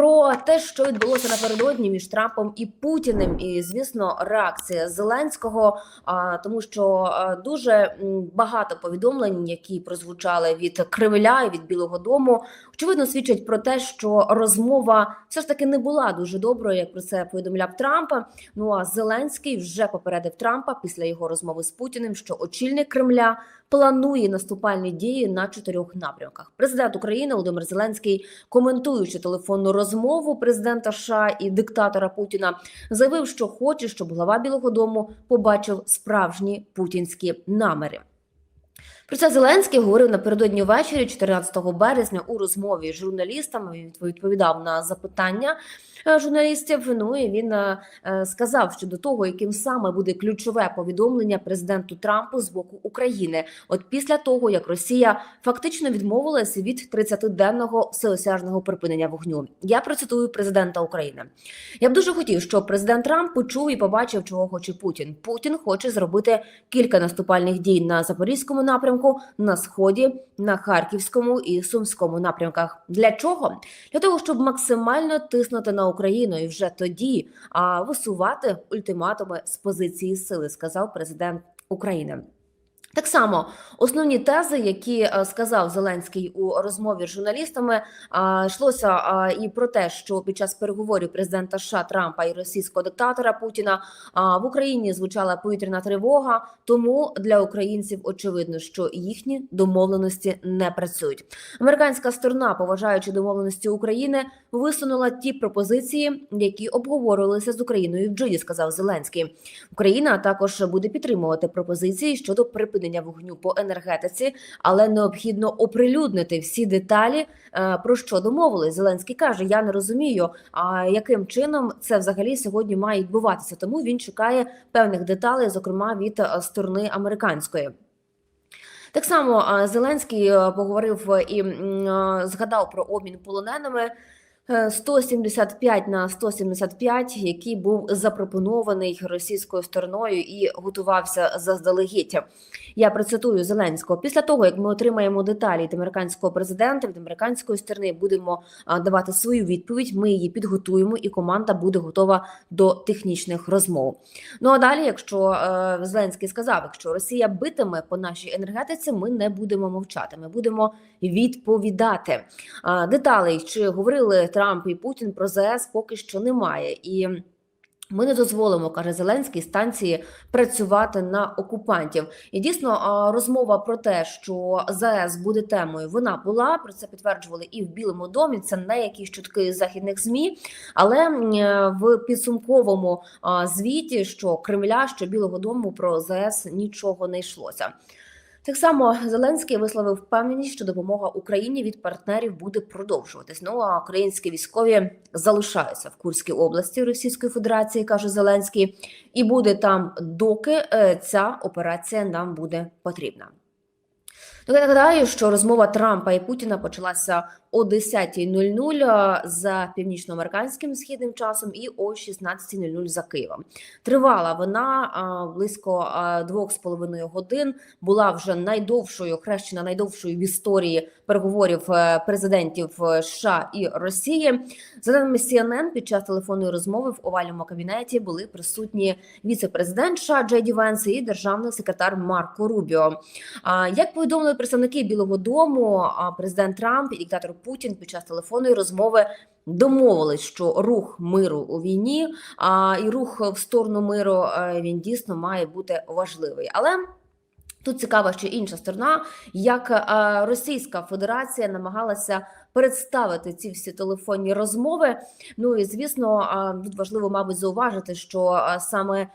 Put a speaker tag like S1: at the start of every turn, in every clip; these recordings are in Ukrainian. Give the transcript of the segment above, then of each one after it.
S1: Про те, що відбулося напередодні між Трампом і Путіним, і звісно, реакція Зеленського. Тому, що дуже багато повідомлень, які прозвучали від Кремля і від Білого Дому, очевидно свідчать про те, що розмова все ж таки не була дуже доброю, як про це повідомляв Трамп. Ну а Зеленський вже попередив Трампа після його розмови з Путіним, що очільник Кремля планує наступальні дії на чотирьох напрямках. Президент України Володимир Зеленський, коментуючи телефонну розмову президента США і диктатора Путіна, заявив, що хоче, щоб глава Білого Дому побачив справжні путінські наміри. Про це Зеленський говорив напередодні ввечері, 14 березня, у розмові з журналістами. Він відповідав на запитання е, журналістів. Ну і він е, е, сказав щодо того, яким саме буде ключове повідомлення президенту Трампу з боку України. От після того, як Росія фактично відмовилася від 30-денного всеосяжного припинення вогню. Я процитую президента України. Я б дуже хотів, щоб президент Трамп почув і побачив, чого хоче Путін. Путін хоче зробити кілька наступальних дій на запорізькому напрямку, на сході, на харківському і сумському напрямках. Для чого? Для того, щоб максимально тиснути на Україну і вже тоді а, висувати ультиматуми з позиції сили, сказав президент України. Так само основні тези, які е, сказав Зеленський у розмові з журналістами, а, йшлося і про те, що під час переговорів президента США Трампа і російського диктатора Путіна в Україні звучала повітряна тривога. Тому для українців очевидно, що їхні домовленості не працюють. Американська сторона, поважаючи домовленості України, висунула ті пропозиції, які обговорювалися з Україною в Джиді, сказав Зеленський. Україна також буде підтримувати пропозиції щодо припинення вогню по енергетиці, але необхідно оприлюднити всі деталі. е, Про що домовились. Зеленський каже: Я не розумію, а яким чином це взагалі сьогодні має відбуватися. Тому він чекає певних деталей, зокрема від е, сторони американської. Так само е, Зеленський поговорив і згадав про обмін полоненими. Е, 175 на 175, який був запропонований російською стороною і готувався заздалегідь. Я процитую Зеленського. Після того, як ми отримаємо деталі від американського президента, від американської сторони будемо давати свою відповідь. Ми її підготуємо, і команда буде готова до технічних розмов. Ну а далі, якщо е, Зеленський сказав, якщо Росія битиме по нашій енергетиці, ми не будемо мовчати. Ми будемо відповідати. А, деталей чи говорили Трамп і Путін про ЗС поки що немає і. Ми не дозволимо, каже Зеленський, станції працювати на окупантів. І дійсно розмова про те, що ЗАЕС буде темою, вона була про це підтверджували і в Білому домі. Це не якісь чутки західних змі, але в підсумковому звіті, що Кремля, що Білого Дому про ЗАЕС нічого не йшлося. Так само Зеленський висловив впевненість, що допомога Україні від партнерів буде продовжуватись. Ну а українські військові залишаються в Курській області Російської Федерації, каже Зеленський, і буде там, доки е, ця операція нам буде потрібна. Ну, нагадаю, що розмова Трампа і Путіна почалася о 10.00 за північноамериканським східним часом і о 16.00 за Києвом. Тривала вона а, близько двох з половиною годин. Була вже найдовшою, хрещена найдовшою в історії переговорів е, президентів е, США і Росії. За даними CNN, під час телефонної розмови в овальному кабінеті були присутні віце-президент США Джей Венс і державний секретар Марко Рубіо. Як повідомили представники Білого Дому, президент Трамп і диктатор Путін під час телефонної розмови домовились, що рух миру у війні а, і рух в сторону миру е, він дійсно має бути важливий. Але Тут цікава ще інша сторона, як е, Російська Федерація намагалася представити ці всі телефонні розмови. Ну і звісно, е, тут важливо, мабуть, зауважити, що саме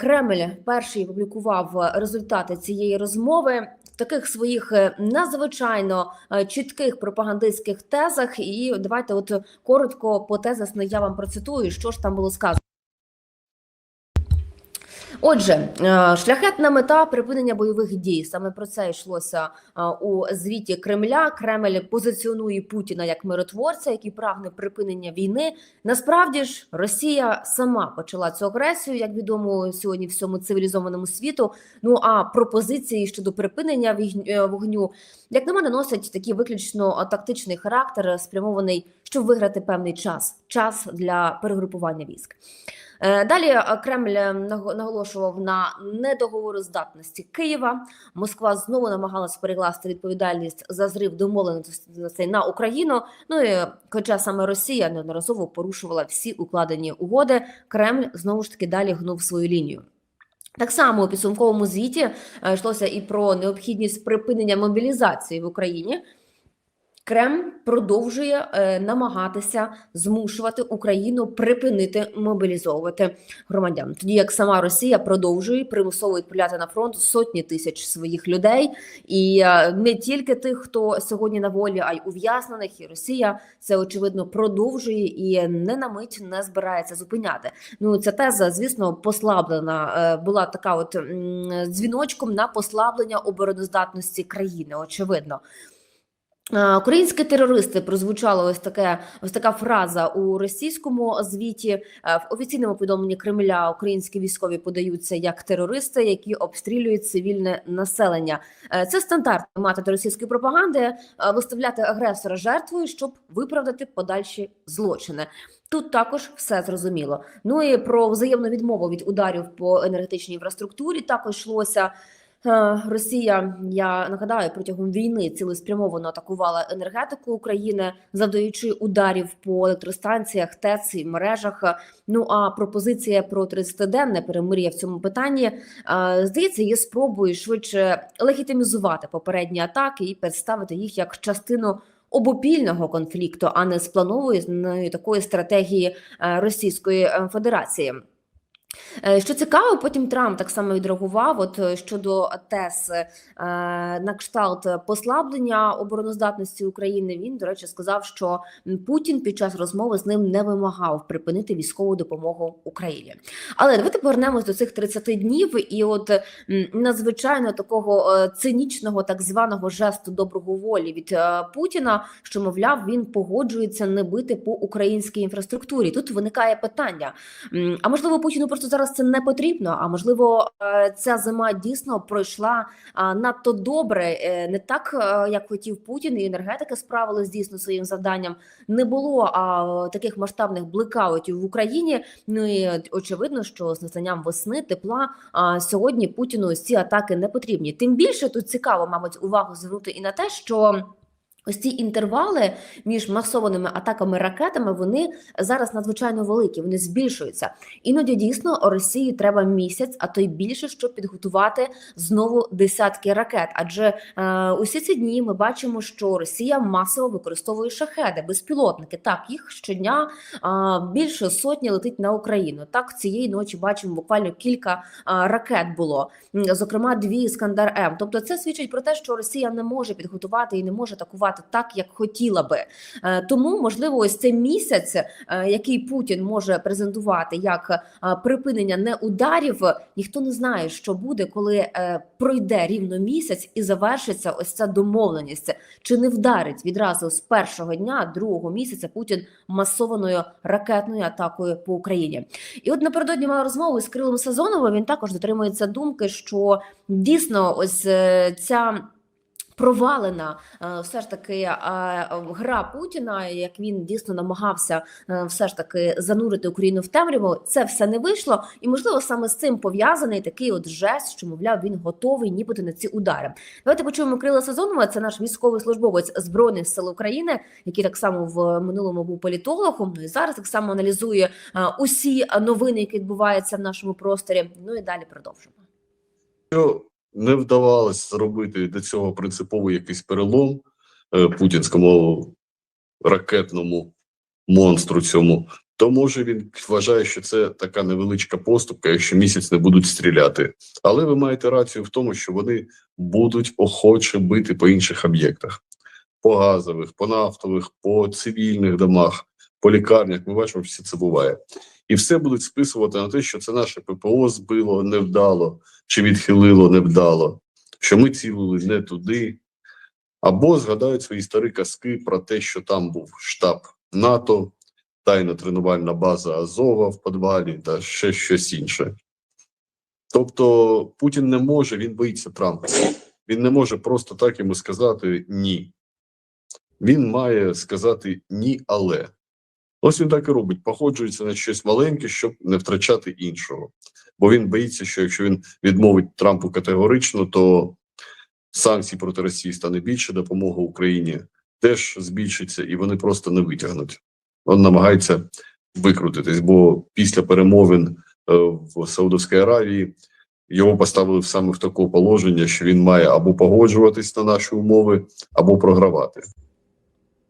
S1: Кремль перший публікував результати цієї розмови таких своїх е, надзвичайно е, чітких пропагандистських тезах. І давайте, от коротко по тезах, я вам процитую, що ж там було сказано. Отже, е, шляхетна мета припинення бойових дій. Саме про це йшлося е, у звіті Кремля. Кремль позиціонує Путіна як миротворця, який прагне припинення війни. Насправді ж Росія сама почала цю агресію, як відомо сьогодні всьому цивілізованому світу. Ну а пропозиції щодо припинення е, вогню, як на мене, носять такий виключно тактичний характер, спрямований щоб виграти певний час, час для перегрупування військ. Е, Далі Кремль е, наго- наголошував на недоговороздатності Києва. Москва знову намагалась перекласти відповідальність за зрив домовленостей на Україну. Ну і хоча саме Росія неодноразово порушувала всі укладені угоди, Кремль знову ж таки далі гнув свою лінію. Так само у підсумковому звіті е, йшлося і про необхідність припинення мобілізації в Україні. Кремль продовжує е, намагатися змушувати Україну припинити мобілізовувати громадян, тоді як сама Росія продовжує примусово відправляти на фронт сотні тисяч своїх людей, і е, не тільки тих, хто сьогодні на волі, а й ув'язнених. І Росія це очевидно продовжує і не на мить не збирається зупиняти. Ну ця теза, звісно, послаблена е, була така, от дзвіночком на послаблення обороноздатності країни. Очевидно. Е, Українські терористи прозвучала ось таке ось така фраза у російському звіті. Е, В офіційному повідомленні Кремля українські військові подаються як терористи, які обстрілюють цивільне населення. Е, Це стандарт метод російської пропаганди виставляти агресора жертвою, щоб виправдати подальші злочини. Тут також все зрозуміло. Ну і про взаємну відмову від ударів по енергетичній інфраструктурі також йшлося. Е, Росія, я нагадаю, протягом війни цілеспрямовано атакувала енергетику України, завдаючи ударів по електростанціях, ТЕЦ і мережах. Ну а пропозиція про 30-денне перемир'я в цьому питанні е, здається, є спробою швидше легітимізувати попередні атаки і представити їх як частину. Обопільного конфлікту, а не спланованої такої стратегії е, Російської Федерації. Е, Що цікаво, потім Трамп так само відреагував. От е, щодо ТЕС е, на кшталт послаблення обороноздатності України. Він, до речі, сказав, що Путін під час розмови з ним не вимагав припинити військову допомогу Україні. Але давайте повернемось до цих 30 днів, і от надзвичайно такого е, цинічного так званого жесту доброго волі від Путіна, що мовляв, він погоджується не бити по українській інфраструктурі. Тут виникає питання. А можливо, Путіну просто зараз це не потрібно. А можливо, е, ця зима дійсно пройшла надто добре, е, не так е, як хотів Путін, і енергетики справились дійсно своїм завданням. Не було таких масштабних блекаутів в Україні. Ну і очевидно, що з настанням весни тепла а, сьогодні Путіну ці атаки не потрібні. Тим більше тут цікаво, мабуть, увагу звернути і на те, що. Ось ці інтервали між масованими атаками ракетами вони зараз надзвичайно великі, вони збільшуються. Іноді дійсно Росії треба місяць, а то й більше, щоб підготувати знову десятки ракет. Адже е, усі ці дні ми бачимо, що Росія масово використовує шахеди, безпілотники. Так, їх щодня е, більше сотні летить на Україну. Так цієї ночі бачимо буквально кілька е, ракет було, зокрема дві Іскандер М. Тобто, це свідчить про те, що Росія не може підготувати і не може атакувати так, як хотіла би. Е, Тому можливо, ось цей місяць, е, який Путін може презентувати як е, припинення неударів, ніхто не знає, що буде, коли пройде рівно місяць і завершиться ось ця домовленість. Чи не вдарить відразу з першого дня другого місяця Путін масованою ракетною атакою по Україні? І от напередодні мала розмову з Кирилом Сазоновим. Він також дотримується думки, що дійсно ось ця. Провалена е, все ж таки е, гра Путіна, як він дійсно намагався е, все ж таки занурити Україну в темряву. Це все не вийшло, і можливо саме з цим пов'язаний такий от жест, що мовляв він готовий нібито на ці удари. Давайте почуємо Крила Сезонова. Це наш військовий службовець збройних сил України, який так само в минулому був політологом. Ну і зараз так само аналізує усі новини, які відбуваються в нашому просторі. Ну і далі продовжимо.
S2: Не вдавалося зробити до цього принциповий якийсь перелом е, путінському ракетному монстру цьому, то може він вважає, що це така невеличка поступка, якщо місяць не будуть стріляти. Але ви маєте рацію в тому, що вони будуть охоче бити по інших об'єктах: по газових, по нафтових, по цивільних домах, по лікарнях. Ми бачимо, що це буває. І все будуть списувати на те, що це наше ППО збило невдало чи відхилило невдало, що ми цілили не туди, або згадають свої старі казки про те, що там був штаб НАТО, тайна тренувальна база Азова в підвалі та ще щось інше. Тобто Путін не може, він боїться Трампа. Він не може просто так йому сказати ні. він має сказати ні, але. Ось він так і робить, походжується на щось маленьке, щоб не втрачати іншого. Бо він боїться, що якщо він відмовить Трампу категорично, то санкцій проти Росії стане більше, допомога Україні теж збільшиться, і вони просто не витягнуть. Він намагається викрутитись, бо після перемовин е, в Саудовській Аравії його поставили саме в таке положення, що він має або погоджуватись на наші умови, або програвати.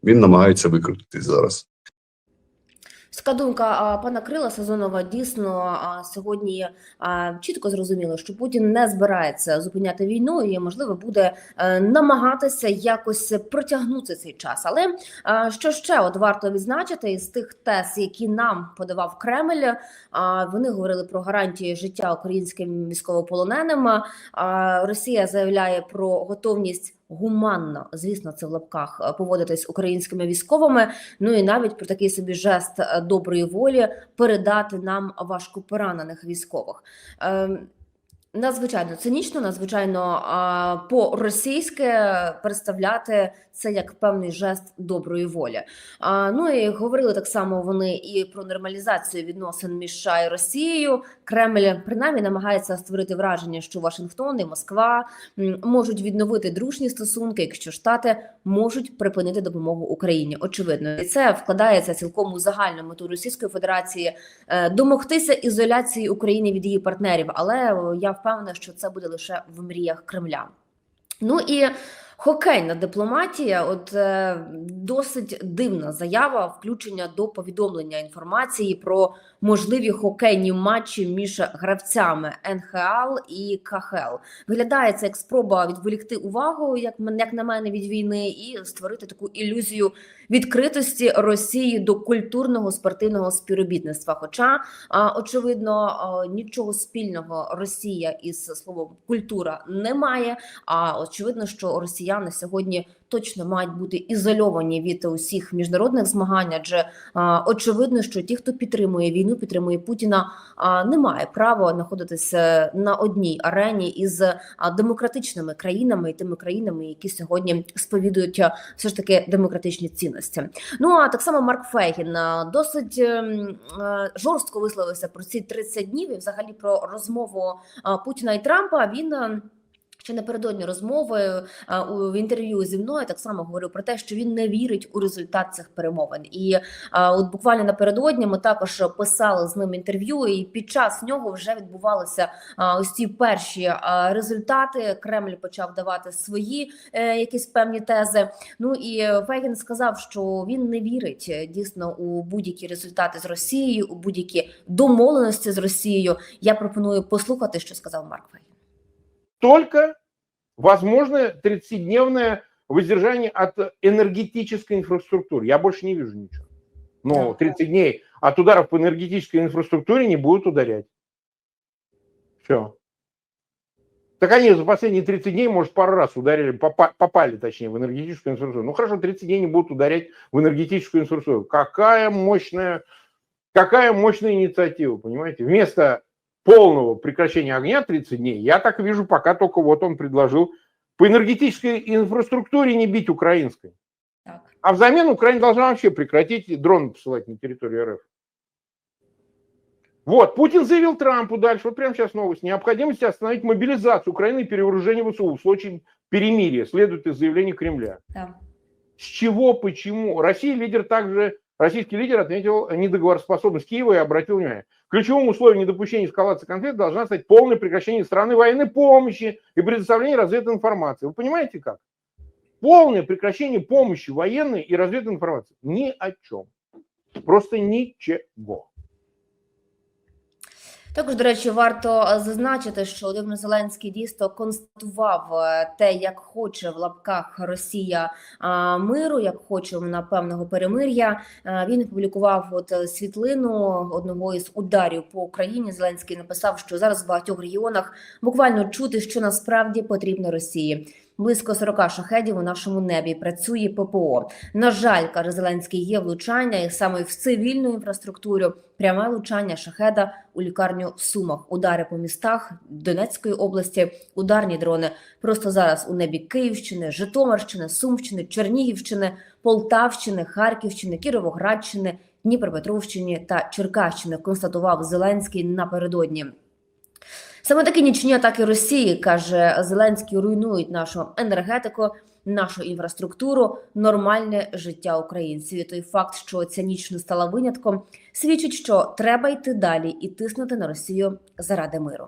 S2: Він намагається викрутитись зараз.
S1: Така думка пана Крила Сазонова дійсно сьогодні чітко зрозуміло, що Путін не збирається зупиняти війну і можливо буде е, намагатися якось протягнути цей час. Але що ще от варто відзначити із тих тез, які нам подавав Кремль, вони говорили про гарантії життя українським військовополоненим. Росія заявляє про готовність. Гуманно, звісно, це в лапках е, поводитись українськими військовими. Ну і навіть про такий собі жест е, доброї волі передати нам важко поранених військових. Ем, Надзвичайно цинічно, надзвичайно по-російськи представляти це як певний жест доброї волі. А, ну і говорили так само вони і про нормалізацію відносин між США і Росією. Кремль принаймні намагається створити враження, що Вашингтон і Москва можуть відновити дружні стосунки, якщо штати можуть припинити допомогу Україні. Очевидно, і це вкладається цілком у загальну мету Російської Федерації е, домогтися ізоляції України від її партнерів. Але я впевнена, що це буде лише в мріях Кремля. Ну і хокейна дипломатія, от е, досить дивна заява включення до повідомлення інформації про можливі хокейні матчі між гравцями НХЛ і КХЛ. Виглядає це як спроба відволікти увагу, як як на мене, від війни, і створити таку ілюзію відкритості Росії до культурного спортивного співробітництва. Хоча очевидно нічого спільного Росія із словом культура не має. А очевидно, що росіяни сьогодні точно мають бути ізольовані від усіх міжнародних змагань, адже очевидно, що ті, хто підтримує війну, підтримує Путіна, не має права знаходитися на одній арені із демократичними країнами і тими країнами, які сьогодні сповідують все ж таки демократичні цінності. Ну а так само Марк Фейгін досить ем, жорстко висловився про ці 30 днів і взагалі про розмову Путіна і Трампа. Він е, Ще напередодні розмови у в інтерв'ю зі мною так само говорив про те, що він не вірить у результат цих перемовин. І а, от буквально напередодні ми також писали з ним інтерв'ю, і під час нього вже відбувалися а, ось ці перші результати. Кремль почав давати свої е, якісь певні тези. Ну і Фейгін сказав, що він не вірить е, дійсно у будь-які результати з Росією, у будь-які домовленості з Росією. Я пропоную послухати, що сказав Марк Фейгін.
S3: Только возможно 30-дневное воздержание от энергетической инфраструктуры. Я больше не вижу ничего. Но
S1: Да.
S3: 30 дней от ударов по энергетической инфраструктуре не будут ударять. Все. Так они за последние 30 дней, может, пару раз ударили, попа- попали, точнее, в энергетическую инфраструктуру. Ну хорошо, 30 дней не будут ударять в энергетическую инфраструктуру. Какая мощная, какая мощная инициатива, понимаете? Вместо полного прекращения огня 30 дней, я так вижу, пока только вот он предложил по энергетической инфраструктуре не бить украинской.
S1: Так.
S3: А взамен Украина должна вообще прекратить дроны посылать на территорию РФ. Вот, Путин заявил Трампу дальше, вот прямо сейчас новость, необходимости остановить мобилизацию Украины и перевооружение ВСУ в случае перемирия, следует из заявления Кремля.
S1: Да.
S3: С чего, почему? Россия лидер также, российский лидер отметил недоговороспособность Киева и обратил внимание. Ключевым условием недопущения эскалации конфликта должна стать полное прекращение страны военной помощи и предоставление развединформации. Вы понимаете как? Полное прекращение помощи военной и развединформации. Ни о чем. Просто ничего.
S1: Також, до речі, варто е, зазначити, що Володимир Зеленський дійсно констатував е, те, як хоче в лапках Росія миру, як хоче вона певного перемир'я. Е, Він опублікував от світлину одного із ударів по Україні. Зеленський написав, що зараз в багатьох регіонах буквально чути, що насправді потрібно Росії. Близько 40 шахедів у нашому небі працює ППО. На жаль, каже Зеленський, є влучання і саме в цивільну інфраструктуру. Пряме влучання шахеда у лікарню в Сумах. Удари по містах Донецької області, ударні дрони просто зараз у небі Київщини, Житомирщини, Сумщини, Чернігівщини, Полтавщини, Харківщини, Кіровоградщини, Дніпропетровщини та Черкащини. Констатував Зеленський напередодні. Саме такі нічні атаки Росії каже Зеленський руйнують нашу енергетику, нашу інфраструктуру, нормальне життя українців. І той факт, що ця ніч не стала винятком, свідчить, що треба йти далі і тиснути на Росію заради миру.